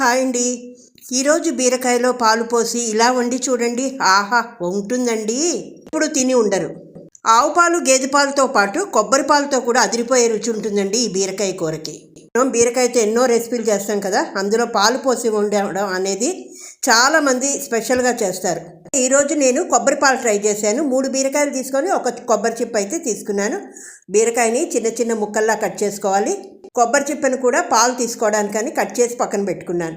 Hi అండి. ఈరోజు బీరకాయలో పాలు పోసి ఇలా వండి చూడండి. ఆహా ఉంటుందండి. ఇప్పుడు తిని ఉండరు. ఆవు పాలు గేదె పాలతో పాటు కొబ్బరి పాలతో కూడా అదిరిపోయే రుచి ఉంటుందండి ఈ బీరకాయ కూరకి. మనం బీరకాయతో ఎన్నో రెసిపీలు చేస్తాం కదా అందులో పాలు పోసి వండడం అనేది చాలామంది స్పెషల్గా చేస్తారు. ఈరోజు నేను కొబ్బరి పాలు ట్రై చేశాను. మూడు బీరకాయలు తీసుకొని ఒక కొబ్బరి చిప్ అయితే తీసుకున్నాను. బీరకాయని చిన్న చిన్న ముక్కల్లా కట్ చేసుకోవాలి. కొబ్బరి చిప్పను కూడా పాలు తీసుకోవడానికని కట్ చేసి పక్కన పెట్టుకున్నాను.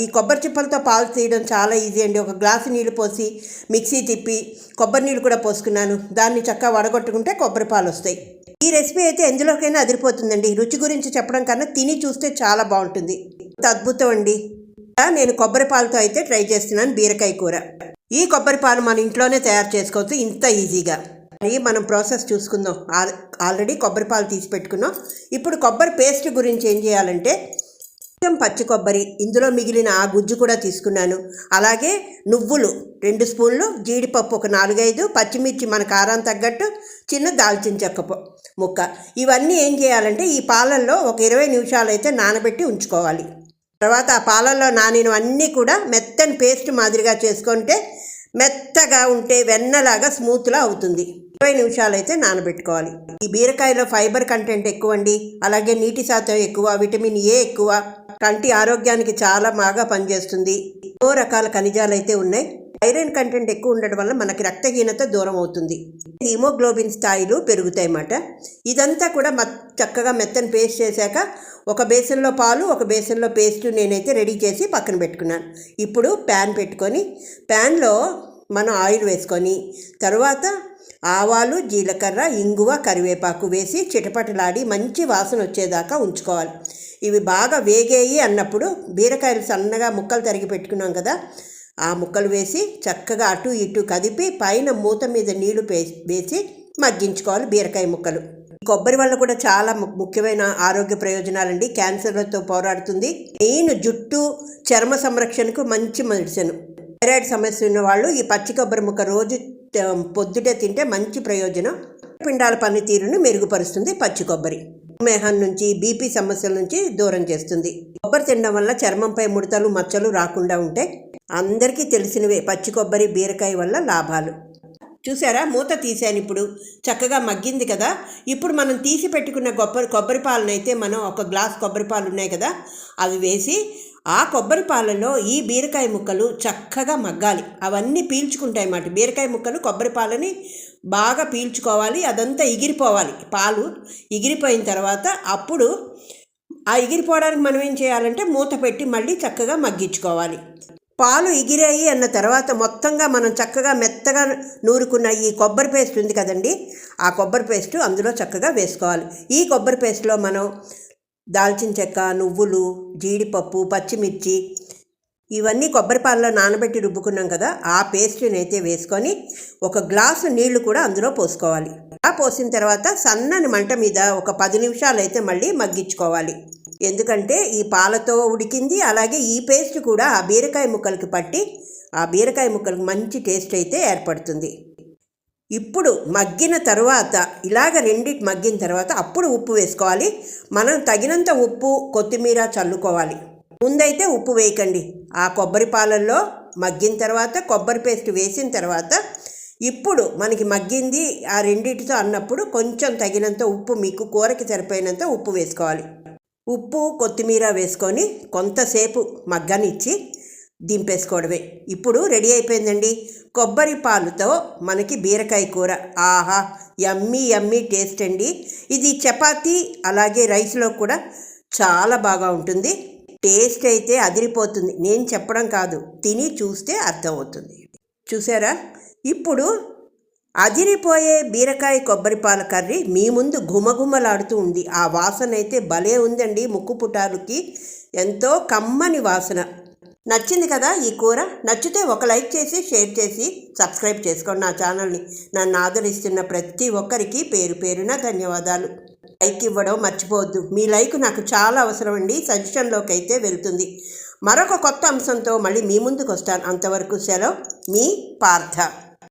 ఈ కొబ్బరి చిప్పలతో పాలు తీయడం చాలా ఈజీ అండి. ఒక గ్లాసు నీళ్ళు పోసి మిక్సీ తిప్పి కొబ్బరి నీళ్ళు కూడా పోసుకున్నాను. దాన్ని చక్కగా వడగొట్టుకుంటే కొబ్బరి పాలు వస్తాయి. ఈ రెసిపీ అయితే ఎందులోకైనా అదిరిపోతుందండి. రుచి గురించి చెప్పడం కన్నా తిని చూస్తే చాలా బాగుంటుంది. ఇంత అద్భుతం అండి. నేను కొబ్బరి పాలతో అయితే ట్రై చేస్తున్నాను బీరకాయ కూర. ఈ కొబ్బరి పాలు మన ఇంట్లోనే తయారు చేసుకోవచ్చు. ఇంత ఈజీగా. మరి మనం ప్రాసెస్ చూసుకుందాం. ఆల్- ఆల్రెడీ కొబ్బరి పాలు తీసి పెట్టుకున్నాం. ఇప్పుడు కొబ్బరి పేస్ట్ గురించి ఏం చేయాలంటే కొంచెం పచ్చి కొబ్బరి ఇందులో మిగిలిన ఆ గుజ్జు కూడా తీసుకున్నాను. అలాగే నువ్వులు రెండు స్పూన్లు జీడిపప్పు ఒక నాలుగైదు పచ్చిమిర్చి మన కారం తగ్గట్టు చిన్న దాల్చిన చెక్కపు ముక్క. ఇవన్నీ ఏం చేయాలంటే ఈ పాలల్లో ఒక ఇరవై నిమిషాలు అయితే నానబెట్టి ఉంచుకోవాలి. తర్వాత ఆ పాలల్లో నానినవన్నీ కూడా మెత్తని పేస్ట్ మాదిరిగా చేసుకుంటే మెత్తగా ఉంటే వెన్నలాగా స్మూత్లా అవుతుంది. ఇరవై నిమిషాలు అయితే నానబెట్టుకోవాలి. ఈ బీరకాయలో ఫైబర్ కంటెంట్ ఎక్కువ అండి అలాగే నీటి శాతం ఎక్కువ విటమిన్ ఏ ఎక్కువ. కంటి ఆరోగ్యానికి చాలా బాగా పనిచేస్తుంది. ఎన్నో రకాల ఖనిజాలు అయితే ఉన్నాయి. ఐరన్ కంటెంట్ ఎక్కువ ఉండడం వల్ల మనకి రక్తహీనత దూరం అవుతుంది. హిమోగ్లోబిన్ స్థాయిలు పెరుగుతాయి అన్నమాట. ఇదంతా కూడా మ చక్కగా మెత్తని పేస్ట్ చేశాక ఒక బేసన్లో పాలు ఒక బేసన్లో పేస్ట్ నేనైతే రెడీ చేసి పక్కన పెట్టుకున్నాను. ఇప్పుడు ప్యాన్ పెట్టుకొని ప్యాన్లో మనం ఆయిల్ వేసుకొని తర్వాత ఆవాలు జీలకర్ర ఇంగువ కరివేపాకు వేసి చిటపటలాడి మంచి వాసన వచ్చేదాకా ఉంచుకోవాలి. ఇవి బాగా వేగేయి అన్నప్పుడు బీరకాయలు సన్నగా ముక్కలు తరిగి పెట్టుకున్నాం కదా ఆ ముక్కలు వేసి చక్కగా అటు ఇటు కదిపి పైన మూత మీద నీళ్ళు పే- వేసి మగ్గించుకోవాలి బీరకాయ ముక్కలు. కొబ్బరి వల్ల కూడా చాలా ముఖ్యమైన ఆరోగ్య ప్రయోజనాలండి. క్యాన్సర్లతో పోరాడుతుంది. మెయిన్ జుట్టు చర్మ సంరక్షణకు మంచి మెడిసిన్. థైరాయిడ్ సమస్య ఉన్న వాళ్ళు ఈ పచ్చి కొబ్బరి ముక్క రోజు పొద్దుటే తింటే మంచి ప్రయోజనం. పిండాల పనితీరును మెరుగుపరుస్తుంది పచ్చి కొబ్బరి. మేహం నుంచి బీపీ సమస్యల నుంచి దూరం చేస్తుంది. కొబ్బరి తినడం వల్ల చర్మంపై ముడతలు మచ్చలు రాకుండా ఉంటాయి అందరికీ తెలిసినవే పచ్చి కొబ్బరి బీరకాయ వల్ల లాభాలు. చూసారా? మూత తీసాను ఇప్పుడు. చక్కగా మగ్గింది కదా? ఇప్పుడు మనం తీసి పెట్టుకున్న కొబ్బరి కొబ్బరి పాలనైతే మనం ఒక గ్లాస్ కొబ్బరి పాలు ఉన్నాయి కదా? అవి వేసి ఆ కొబ్బరి పాలలో ఈ బీరకాయ ముక్కలు చక్కగా మగ్గాలి. అవన్నీ పీల్చుకుంటాయి అన్నమాట. బీరకాయ ముక్కలు కొబ్బరి పాలని బాగా పీల్చుకోవాలి. అదంతా ఎగిరిపోవాలి. పాలు ఎగిరిపోయిన తర్వాత అప్పుడు ఆ ఎగిరిపోవడానికి మనం ఏం చేయాలంటే మూత పెట్టి మళ్ళీ చక్కగా మగ్గించుకోవాలి. పాలు ఎగిరాయి అన్న తర్వాత మొత్తంగా మనం చక్కగా మెత్తగా నూరుకున్న ఈ కొబ్బరి పేస్ట్ ఉంది కదండి ఆ కొబ్బరి పేస్ట్ అందులో చక్కగా వేసుకోవాలి. ఈ కొబ్బరి పేస్ట్లో మనం దాల్చిన చెక్క నువ్వులు జీడిపప్పు పచ్చిమిర్చి ఇవన్నీ కొబ్బరి పాలలో నానబెట్టి రుబ్బుకున్నాం కదా ఆ పేస్ట్ని అయితే వేసుకొని ఒక గ్లాసు నీళ్ళు కూడా అందులో పోసుకోవాలి. ఆ పోసిన తర్వాత సన్నని మంట మీద ఒక పది నిమిషాలు అయితే మళ్ళీ మగ్గించుకోవాలి. ఎందుకంటే ఈ పాలతో ఉడికింది అలాగే ఈ పేస్ట్ కూడా ఆ బీరకాయ ముక్కలకి పట్టి ఆ బీరకాయ ముక్కలకు మంచి టేస్ట్ అయితే ఏర్పడుతుంది. ఇప్పుడు మగ్గిన తర్వాత ఇలాగ రెండిటి మగ్గిన తర్వాత అప్పుడు ఉప్పు వేసుకోవాలి. మనం తగినంత ఉప్పు కొత్తిమీర చల్లుకోవాలి. ముందైతే ఉప్పు వేయకండి. ఆ కొబ్బరి పాలల్లో మగ్గిన తర్వాత కొబ్బరి పేస్ట్ వేసిన తర్వాత ఇప్పుడు మనకి మగ్గింది ఆ రెండిటితో అన్నప్పుడు కొంచెం తగినంత ఉప్పు మీకు కూరకి సరిపోయినంత ఉప్పు వేసుకోవాలి. ఉప్పు కొత్తిమీర వేసుకొని కొంతసేపు మగ్గనిచ్చి దింపేసుకోవడమే ఇప్పుడు రెడీ అయిపోయిందండి. కొబ్బరి పాలుతో మనకి బీరకాయ కూర. ఆహా యమ్మీ యమ్మీ టేస్ట్ అండి. ఇది చపాతీ అలాగే రైస్లో కూడా చాలా బాగా ఉంటుంది. టేస్ట్ అయితే అదిరిపోతుంది. నేను చెప్పడం కాదు. తిని చూస్తే అర్థమవుతుంది. చూసారా? ఇప్పుడు అదిరిపోయే బీరకాయ కొబ్బరి పాల కర్రీ మీ ముందు ఘుమఘుమలాడుతూ ఉంది. ఆ వాసన అయితే భలే ఉందండి ముక్కు పుటాలకి ఎంతో కమ్మని వాసన. నచ్చింది కదా ఈ కూర? నచ్చితే ఒక లైక్ చేసి షేర్ చేసి సబ్స్క్రైబ్ చేసుకోండి నా ఛానల్ని. నన్ను ఆదరిస్తున్న ప్రతి ఒక్కరికి పేరు పేరున ధన్యవాదాలు. లైక్ ఇవ్వడం మర్చిపోవద్దు. మీ లైక్ నాకు చాలా అవసరం అండి. సజెషన్లోకి అయితే వెళ్తుంది. మరొక కొత్త అంశంతో మళ్ళీ మీ ముందుకు వస్తాను అంతవరకు సెలవు మీ పార్థ.